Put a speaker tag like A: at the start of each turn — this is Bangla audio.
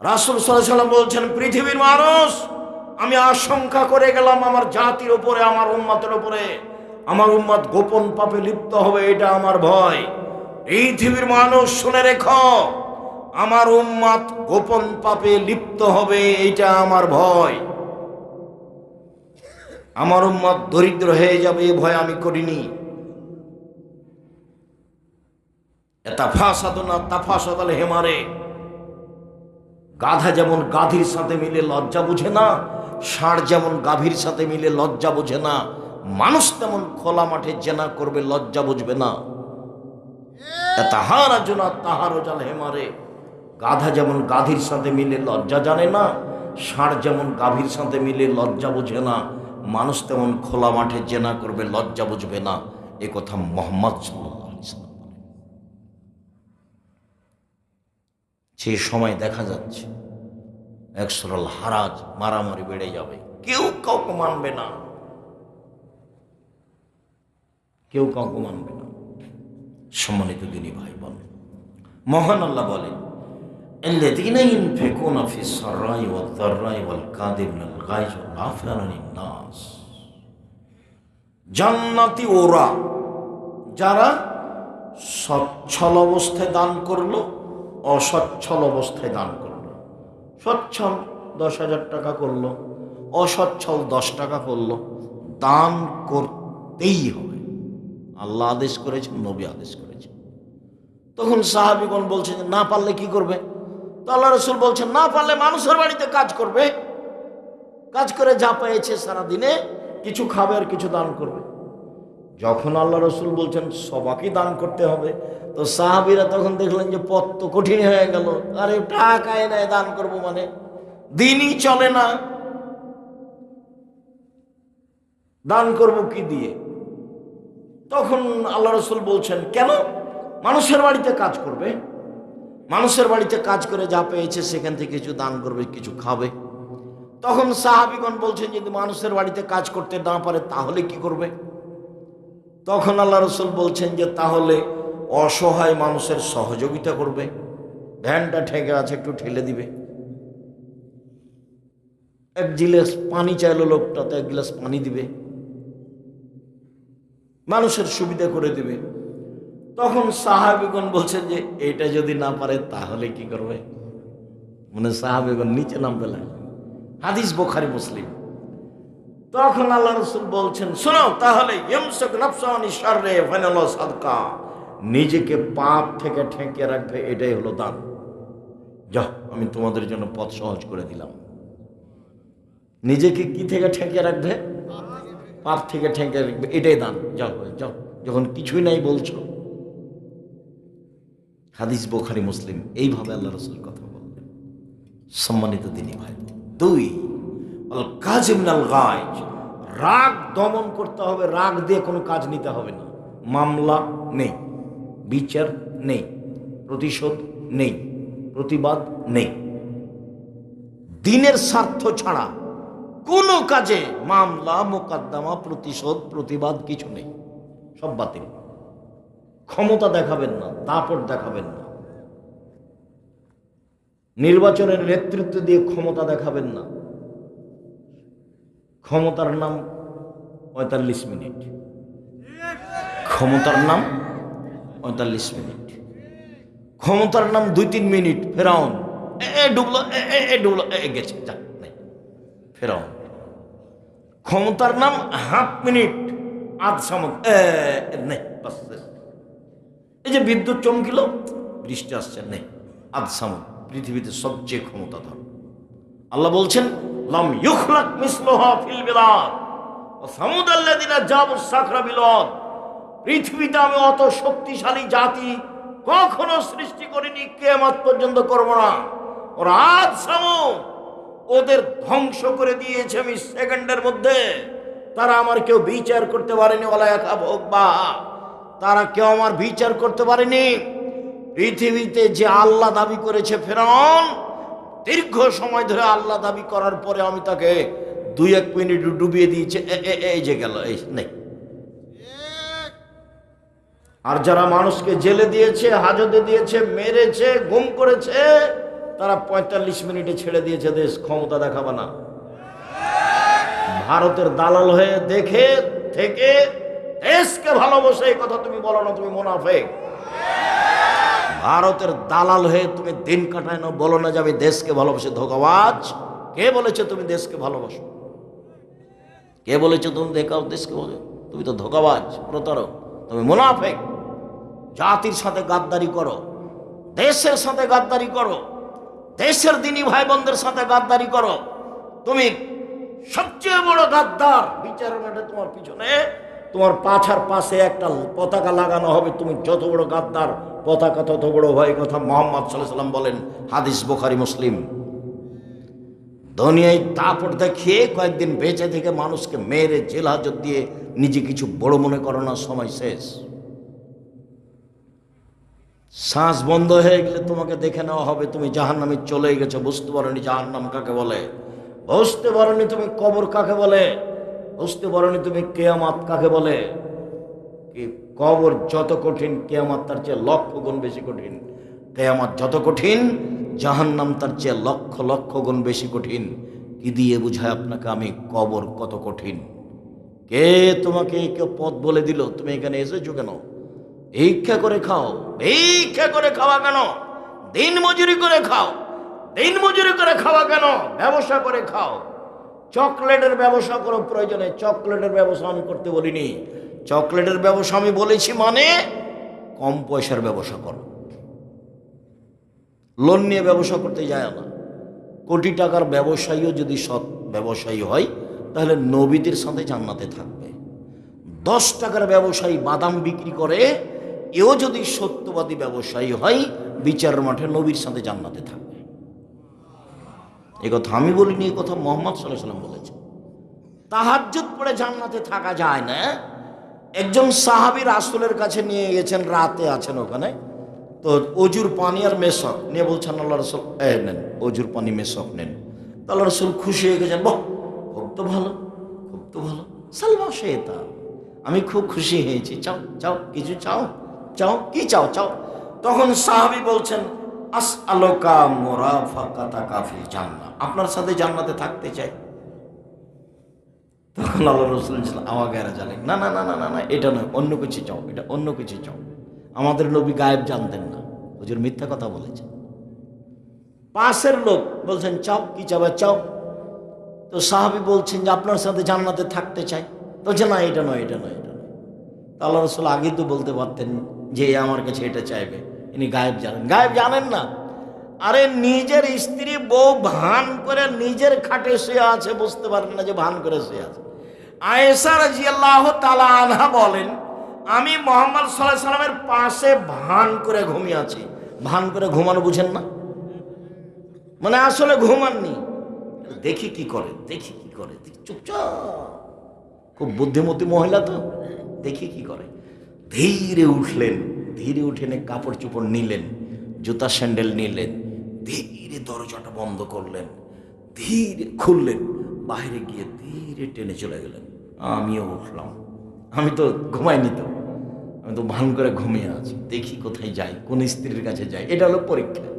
A: রাসুল সাল্লাম বলছেন, পৃথিবীর মানুষ, আমি আশঙ্কা করে গেলাম আমার জাতির উপরে, আমার উম্মাতের উপরে। আমার উম্মাদ গোপন পাপে লিপ্ত হবে, এটা আমার ভয়। পৃথিবীর মানুষ, শুনে রেখো, আমার উম্মাদ গোপন পাপে লিপ্ত হবে, এটা আমার ভয়। আমার উম্মাদ দরিদ্র হয়ে যাবে, এ ভয় আমি করিনি। তাফাসাদনা, তাফাসাদাল হেমারে গাধা যেমন গাধীর সাথে মিলে লজ্জা বুঝে না, ষাঁড় যেমন গাভীর সাথে মিলে লজ্জা বুঝে না, মানুষ তেমন খোলা মাঠে জেনা করবে লজ্জা বুঝবে না। তাহারা জোনা তাহারও জাল হেমারে গাধা যেমন গাধীর সাথে মিলে লজ্জা জানে না, ষাঁড় যেমন গাভীর সাথে মিলে লজ্জা বুঝে না, মানুষ তেমন খোলা মাঠে জেনা করবে লজ্জা বুঝবে না। এ কথা মোহাম্মদ সাল্লাল্লাহু আলাইহি সাল্লাম বলেন। সেই সময় দেখা যাচ্ছে একসরল হারাজ মারামারি বেড়ে যাবে। কেউ কাউকে মানবে না। কেউ কাউকে মানবে না। সম্মানিত দিনী ভাই বলেন মহান আল্লাহ বলেন জান্নাতি ওরা যারা সচ্ছল অবস্থায় দান করল অসচ্ছল অবস্থায় দান করল। সচ্ছল দশ হাজার টাকা করল, অসচ্ছল দশ টাকা করল। দান করতেই হবে। আল্লাহ আদেশ করেছেন, নবী আদেশ করেছেন। তখন সাহাবিগণ বলছেন যে না পারলে কি করবে? তো আল্লাহ রসুল বলছেন, না পারলে মানুষের বাড়িতে কাজ করবে। কাজ করে যা পেয়েছে সারাদিনে, কিছু খাবে আর কিছু দান করবে। যখন আল্লাহ রসুল বলছেন সবাকে দান করতে হবে, তো সাহাবিরা তখন দেখলেন যে পথ তো কঠিন হয়ে গেল। আরে টাকা এনে দান করব মানে? দিনই চলে না। দান করব কি দিয়ে? তখন আল্লাহ রসুল বলছেন, কেন? মানুষের বাড়িতে কাজ করবে। মানুষের বাড়িতে কাজ করে যা পেয়েছে, সেখান থেকে কিছু দান করবে, কিছু খাবে। তখন সাহাবিগণ বলছেন, যদি মানুষের বাড়িতে কাজ করতে না পারে, তাহলে কি করবে? তখন আল্লাহ রসুল বলছেন যে, তাহলে অসহায় মানুষের সহযোগিতা করবে। ভ্যানটা ঠেকে আছে, একটু ঠেলে দিবে। এক গিলাস পানি চাইলো লোকটা তো এক গিলাস পানি দিবে। মানুষের সুবিধা করে দিবে। তখন সাহাবিগণ বলছেন যে, এটা যদি না পারে, তাহলে কি করবে? মানে সাহাবিগণ নিচে নামবে লাগবে হাদিস বোখারি, মুসলিম। তখন আল্লাহ রসুল বলছেন, শোনো, তাহলে সাদকা। নিজেকে পাপ থেকে ঠেকে রাখবে, এটাই হলো দান। যাও আমি তোমাদের জন্য পথ সহজ করে দিলাম। নিজেকে কি থেকে ঠেকে রাখবে? পাপ থেকে ঠেকে রাখবে, এটাই দান। যাও যাও, যখন কিছুই নাই বলছো। হাদিস বোখারি, মুসলিম, এইভাবে আল্লাহ রসুল কথা বললেন। সম্মানিত দিনী ভাই, দুই রাগ দমন করতে হবে, রাগ দিয়ে কোনো কাজ নিতে হবে না। মামলা নেই, বিচার নেই, প্রতিশোধ নেই, প্রতিবাদ নেই। দিনের স্বার্থ ছাড়া কোনো কাজে মামলা, মোকদ্দমা, প্রতিশোধ, প্রতিবাদ কিছু নেই। সব বাতিল। ক্ষমতা দেখাবেন না, দাপট দেখাবেন না। নির্বাচনের নেতৃত্ব দিয়ে ক্ষমতা দেখাবেন না। ক্ষমতার নাম পঁয়তাল্লিশ মিনিট। ক্ষমতার নাম পঁয়তাল্লিশ মিনিট। ক্ষমতার নাম দুই তিন মিনিট, ফেরাউন। এ ডুবলো এ ডুবলো, এ গেছে ফেরাউন। ক্ষমতার নাম হাফ মিনিট, আধ সামক নেই এই যে বিদ্যুৎ চমকিল, বৃষ্টি আসছে, নেই, আধ সামক পৃথিবীতে সবচেয়ে ক্ষমতাধর। আল্লাহ বলছেন লাম ইউখলাক মিসলুহা ফিল বিলাদ। ওয়া সামুদাল্লাযিনা জাবু সাখরা বিলদ। পৃথিবীতে আমি অত শক্তিশালী জাতি কখনো সৃষ্টি করিনি, কিয়ামত পর্যন্ত করব না। ওরা আজ সামুদ ওদের ধ্বংস করে দিয়েছে আমি সেকেন্ডের মধ্যে। তারা আমার কেউ বিচার করতে পারেনি ওলা একা ভোগ বা। তারা কেউ আমার বিচার করতে পারেনি। পৃথিবীতে যে আল্লাহ দাবি করেছে ফেরাউন দীর্ঘ সময় ধরে আল্লাহ দাবি করার পরে আমি তাকে দুই এক মিনিট ডুবিয়ে দিয়েছে এই যে গেল, এই নেই। আর যারা মানুষকে জেলে দিয়েছে, হাজতে দিয়েছে, মেরেছে, গুম করেছে, তারা পঁয়তাল্লিশ মিনিটে ছেড়ে দিয়েছে, দেশ ক্ষমতা দেখাবে না। ভারতের দালাল হয়ে দেখে, থেকে দেশকে ভালোবাসে, এই কথা তুমি বলো না, তুমি মোনাফে ভারতের দালাল হয়ে তুমি দিন কাটায় না বলো না যে আমি দেশকে ভালোবাসি, ধোকাবাজ। কে বলেছে তুমি দেশকে ভালোবাসো? কে বলেছে তুমি দেখাও দেশকে বলে তুমি তো ধোকাবাজ, প্রতারক। তুমি মুনাফেক। জাতির সাথে গাদ্দারি করো। দেশের সাথে গাদ্দারি করো। দেশের দিনী ভাই বোনদের সাথে গাদ্দারি করো। তুমি সবচেয়ে বড় গাদ্দার। বিচারের মাঠে তোমার পিছনে। তোমার পাছার পাশে একটা পতাকা লাগানো হবে। তুমি যত বড় গাদ্দার, পতাকা তত বড় হয়। কথা মোহাম্মদ সাল্লাম বলেন হাদিস বোখারি, মুসলিম। দুনিয়ায় দাপট দেখিয়ে কয়েকদিন বেঁচে থেকে মানুষকে মেরে জেল হাজত দিয়ে নিজে কিছু বড় মনে করো না, সময় শেষ। শ্বাস বন্ধ হয়ে গেলে তোমাকে দেখে নেওয়া হবে, তুমি জাহান নামে চলে গেছো, বুঝতে পারোনি জাহান নাম কাকে বলে। বুঝতে পারোনি তুমি কবর কাকে বলে। বুঝতে পারোনি তুমি কেয়ামাত কাকে বলে? কি কবর যত কঠিন, কেয়ামাত তার চেয়ে লক্ষ গুণ বেশি কঠিন। কেয়ামাত যত কঠিন, জাহান্নাম তার চেয়ে লক্ষ লক্ষ গুণ বেশি কঠিন। কি দিয়ে বুঝায় আপনাকে আমি কবর কত কঠিন? কে তোমাকে কেউ পথ বলে দিল? তুমি এখানে এসেছ কেন? ভিক্ষা করে খাও। ভিক্ষা করে খাওয়া কেন? দিন মজুরি করে খাও। দিন মজুরি করে খাওয়া কেন? ব্যবসা করে খাও। চকলেটের ব্যবসা করো প্রয়োজনে চকলেটের ব্যবসা আমি করতে বলিনি। চকলেটের ব্যবসা আমি বলেছি মানে কম পয়সার ব্যবসা করো। লোন নিয়ে ব্যবসা করতে যায় না। কোটি টাকার ব্যবসায়ীও যদি সৎ ব্যবসায়ী হয়, তাহলে নবীদের সাথে জান্নাতে থাকবে। দশ টাকার ব্যবসায়ী বাদাম বিক্রি করে, এও যদি সত্যবাদী ব্যবসায়ী হয় বিচার মাঠে নবীর সাথে জান্নাতে থাকবে। এ কথা আমি বলিনি এই কথা মোহাম্মদ সাল্লাহ সাল্লাম বলেছে তাহাজ্জুদ পড়ে জান্নাতে থাকা যায় না। একজন সাহাবি রাসূলের কাছে নিয়ে গেছেন, রাতে আছেন ওখানে। তো অজুর পানি আর মেশক নিয়ে বলছেন, আল্লাহ রসুল, এ নেন, অজুর পানি, মেশক নেন। আল্লাহ রসুল খুশি হয়ে গেছেন, বাহ, খুব তো ভালো, খুব তো ভালো। সালমা তা আমি খুব খুশি হয়েছি। চাও চাও, কিছু চাও? চাও, কি চাও? চাও। তখন সাহাবী বলছেন আস আলোকা মোরা ফাঁকা কাফিল জান্না আপনার সাথে জান্নাতে থাকতে চাই। তখন আল্লাহ রসুল আমাকে এরা জানেন না না না না না না, এটা নয়, অন্য কিছু চাও, এটা অন্য কিছু চাও। আমাদের নবী গায়েব জানতেন না। হুজুর মিথ্যা কথা বলেছেন পাশের লোক বলছেন, চাও কি চাবে চাও? তো সাহাবি বলছেন যে, আপনার সাথে জান্নাতে থাকতে চাই। তো যে না, এটা নয় এটা নয় এটা নয়। আল্লাহ রসুল আগেই তো বলতে পারতেন যে আমার কাছে এটা চাইবে। ইনি গায়েব জানেন। গায়েব জানেন না। আরে নিজের স্ত্রী বউ ভান করে নিজের খাটে শুয়ে আছে, বুঝতে পারেন না যে ভান করে শুয়ে আছে। আয়েশা রাজিয়াল্লাহ তালা আনহা বলেন, আমি মোহাম্মদ সাল্লাহ সাল্লামের পাশে ভান করে ঘুমিয়ে আছি। ভান করে ঘুমানো বুঝেন না? মানে আসলে ঘুমাননি। দেখি কি করে, দেখি কি করে চুপচাপ। খুব বুদ্ধিমতী মহিলা তো, দেখি কি করে। ধীরে উঠলেন। ধীরে উঠে নে কাপড় চোপড় নিলেন, জুতা স্যান্ডেল নিলেন, ধীরে দরজাটা বন্ধ করলেন, ধীরে খুললেন, বাইরে গিয়ে ধীরে টেনে চলে গেলেন। আমিও উঠলাম। আমি তো ঘুমাইনি তো। আমি তো ভান করে ঘুমিয়ে আছি। দেখি কোথায় যাই, কোন স্ত্রীর কাছে যাই। এটা হলো পরীক্ষা।